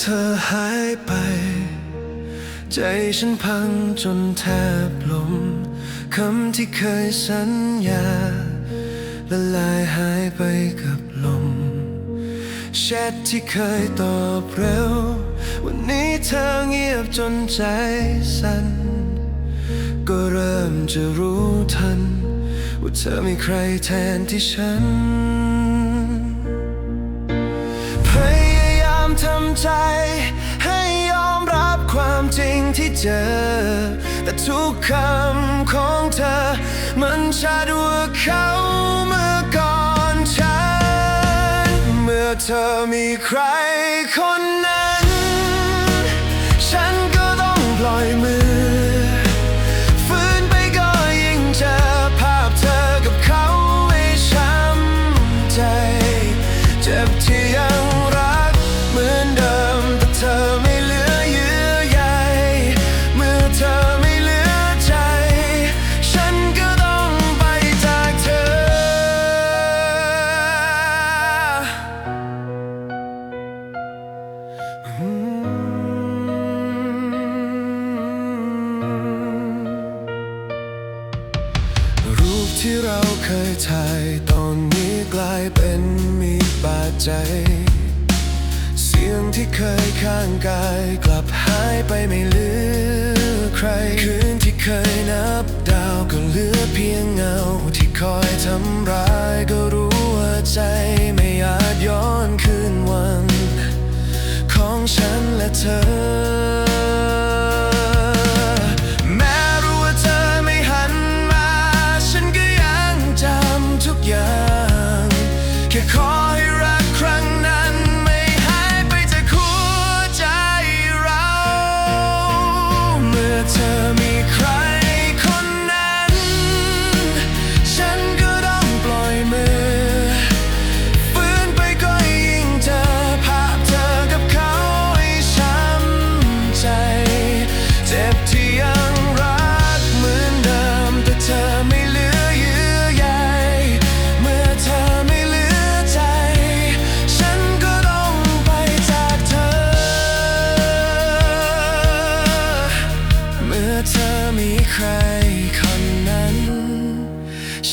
เธอหายไป ใจฉันพังจนแทบล้มคำที่เคยสัญญาละลายหายไปกับลมแชทที่เคยตอบเร็ว วันนี้เธอเงียบจนใจสั่นก็เริ่มจะรู้ทัน ว่าเธอมีใครแทนที่ฉัน ใจ ให้ยอมรับความจริงที่เจอ แต่ทุกคำของเธอ มันชัดว่าเขาเมื่อก่อนฉัน เมื่อเธอมีใคร ที่เราเคยถ่ายตอนนี้กลายเป็นมีบาดใจ เสียงที่เคยข้างกาย กลับหายไปไม่เหลือใครคืน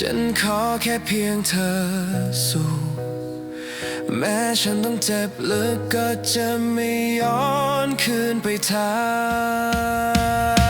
ฉันขอแค่เพียงเธอสู้แม้ฉันต้องเจ็บลึกก็จะไม่ย้อนคืนไปทาง